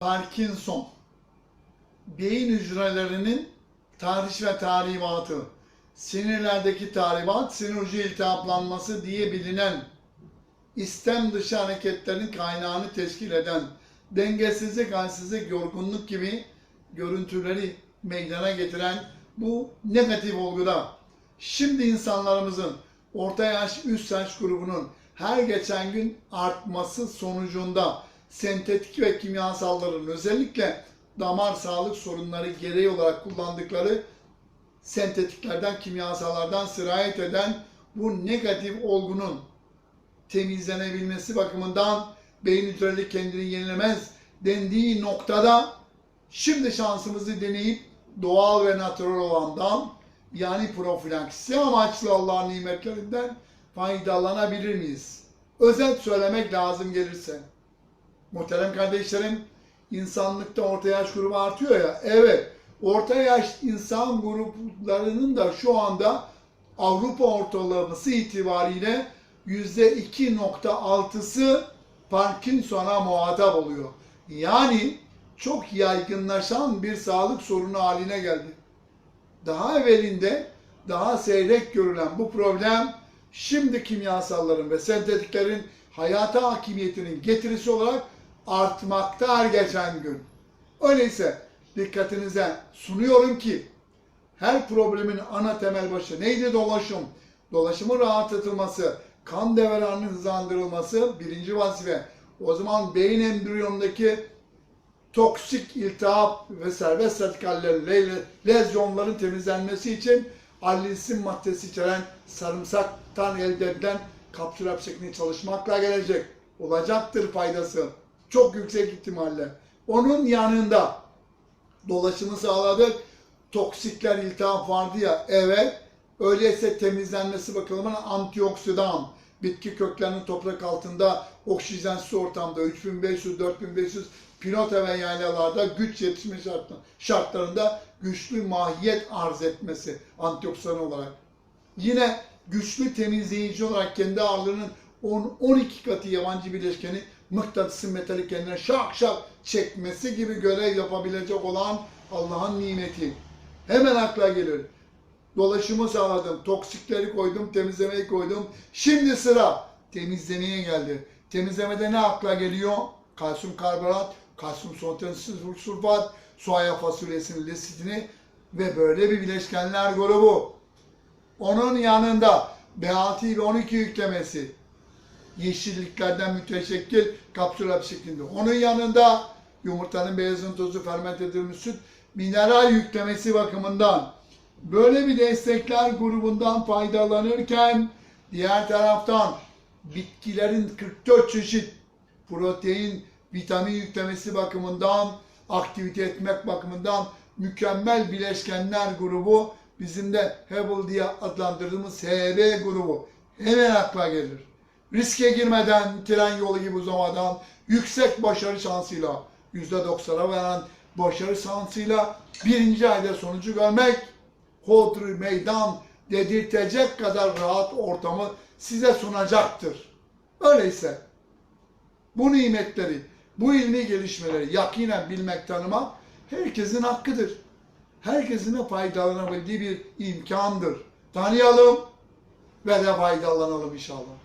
Parkinson, beyin hücrelerinin tahriş ve tahribatı, sinirlerdeki tahribat, sinir ucu iltihaplanması diye bilinen istem dışı hareketlerin kaynağını teşkil eden dengesizlik, halsizlik, yorgunluk gibi görüntüleri meydana getiren bu negatif olguda şimdi insanlarımızın orta yaş, üst yaş grubunun her geçen gün artması sonucunda sentetik ve kimyasalların özellikle damar sağlık sorunları gereği olarak kullandıkları sentetiklerden, kimyasallardan sirayet eden bu negatif olgunun temizlenebilmesi bakımından beyin hücreleri kendini yenilemez dendiği noktada şimdi şansımızı deneyip doğal ve natural olandan yani profilaksi amaçlı Allah'ın nimetlerinden faydalanabilir miyiz? Özet söylemek lazım gelirse. Muhterem kardeşlerim, insanlıkta orta yaş grubu artıyor ya. Evet, orta yaş insan gruplarının da şu anda Avrupa ortalaması itibariyle %2.6'sı Parkinson'a muhatap oluyor. Yani çok yaygınlaşan bir sağlık sorunu haline geldi. Daha evvelinde daha seyrek görülen bu problem şimdi kimyasalların ve sentetiklerin hayata hakimiyetinin getirisi olarak artmakta her geçen gün. Öyleyse dikkatinize sunuyorum ki her problemin ana temel başı neydi dolaşım? Dolaşımın rahatlatılması, kan devranının hızlandırılması birinci vazife. O zaman beyin embriyonundaki toksik iltihap ve serbest radikallerin, le- lezyonların temizlenmesi için allisin maddesi içeren sarımsaktan elde edilen kapsül hap şeklinde çalışmakla gelecek. Olacaktır faydası. Çok yüksek ihtimalle. Onun yanında dolaşımı sağladık. Toksikler, iltihap vardı ya. Evet. Öyleyse temizlenmesi bakımından antioksidan, bitki köklerinin toprak altında oksijensiz ortamda 3500-4500 pilota ve yaylalarda güç yetişme şartlarında güçlü mahiyet arz etmesi antioksidan olarak. Yine güçlü temizleyici olarak kendi ağırlığının 10-12 katı yabancı bileşkeni mıknatısın metalik kendine şak şak çekmesi gibi görev yapabilecek olan Allah'ın nimeti. Hemen akla gelir. Dolaşımı sağladım, toksikleri koydum, temizlemeyi koydum. Şimdi sıra temizlemeye geldi. Temizlemede ne akla geliyor? Kalsiyum karbonat, kalsiyum sontensiz sulfat, soya fasulyesinin lesitini ve böyle bir bileşkenler grubu. Onun yanında B6 ve 12 yüklemesi yeşilliklerden müteşekkil kapsül şeklinde. Onun yanında yumurtanın beyazın tozu fermente edilmiş süt mineral yüklemesi bakımından böyle bir destekler grubundan faydalanırken diğer taraftan bitkilerin 44 çeşit protein, vitamin yüklemesi bakımından aktivite etmek bakımından mükemmel bileşkenler grubu bizim de Hubble diye adlandırdığımız HB grubu hemen akla gelir. Riske girmeden tren yolu gibi uzamadan yüksek başarı şansıyla %90'a varan başarı şansıyla birinci ayda sonucu görmek hodri meydan dedirtecek kadar rahat ortamı size sunacaktır. Öyleyse bu nimetleri, bu ilmi gelişmeleri yakinen bilmek, tanımak herkesin hakkıdır. Herkesin de faydalanabildiği bir imkandır. Tanıyalım ve de faydalanalım inşallah.